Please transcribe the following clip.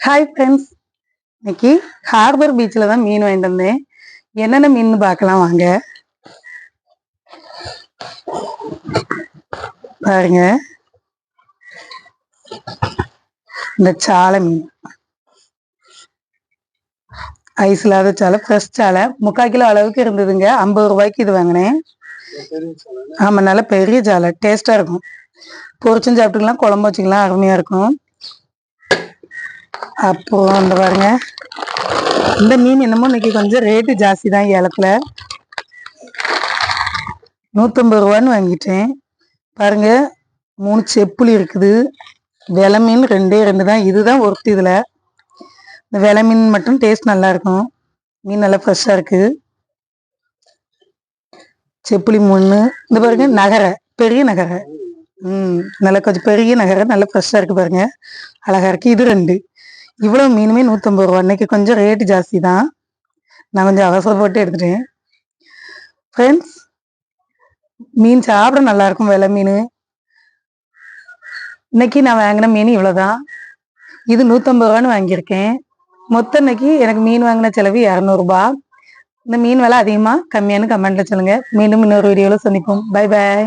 Hi friends இன்னைக்கு harbour பீச்சில் தான் மீன் வாங்கிட்டு வந்தேன். என்னென்ன மீன் பார்க்கலாம் வாங்க. பாருங்க. இந்த சாலை மீன். ஐஸ் இல்லாத சாலை ஃப்ரெஷ் சாலை. முக்கால் கிலோ அளவுக்கு இருந்ததுங்க. ஐம்பது ரூபாய்க்கு இது வாங்கினேன். ஆமாம் நல்ல பெரிய சாலை. டேஸ்ட்டாக இருக்கும். பொரிச்சும் சாப்பிட்டுக்கலாம் குழம்பு வச்சுக்கலாம் அருமையாக இருக்கும். அப்போ அந்த பாருங்க. இந்த மீன் என்னமோ இன்னைக்கு கொஞ்சம் ரேட்டு ஜாஸ்தி தான் ஏலத்தில். நூற்றம்பது ரூபான்னு வாங்கிட்டேன். பாருங்க மூணு செப்புளி இருக்குது. வெலை மீன் ரெண்டே ரெண்டு தான். இதுதான் ஒர்த்து இதில். இந்த விலை மீன் மட்டும் டேஸ்ட் நல்லா இருக்கும். மீன் நல்லா ஃப்ரெஷ்ஷாக இருக்குது செப்புளி மூணு. இந்த பாருங்க நகரை பெரிய நகரை. ம் நல்லா கொஞ்சம் பெரிய நகரை நல்லா ஃப்ரெஷ்ஷாக இருக்கு பாருங்க. அழகா இருக்கு. இது ரெண்டு. இவ்வளோ மீனுமே நூற்றம்பது ரூபா. இன்னைக்கு கொஞ்சம் ரேட்டு ஜாஸ்தி தான் நான் கொஞ்சம் அவசரப்பட்டு எடுத்துட்டேன். ஃப்ரெண்ட்ஸ் மீன் சாப்பிட நல்லா இருக்கும் வெலை மீன். இன்னைக்கு நான் வாங்கின மீன் இவ்வளோதான் இது நூற்றம்பது ரூபான்னு வாங்கியிருக்கேன். மொத்தம் இன்னைக்கு எனக்கு மீன் வாங்கின செலவு இரநூறுபா இந்த மீன் விலை அதிகமாக கம்மியானு கமெண்ட்ல சொல்லுங்க. மீண்டும் இன்னொரு வீடியோவில் சந்திப்போம். Bye bye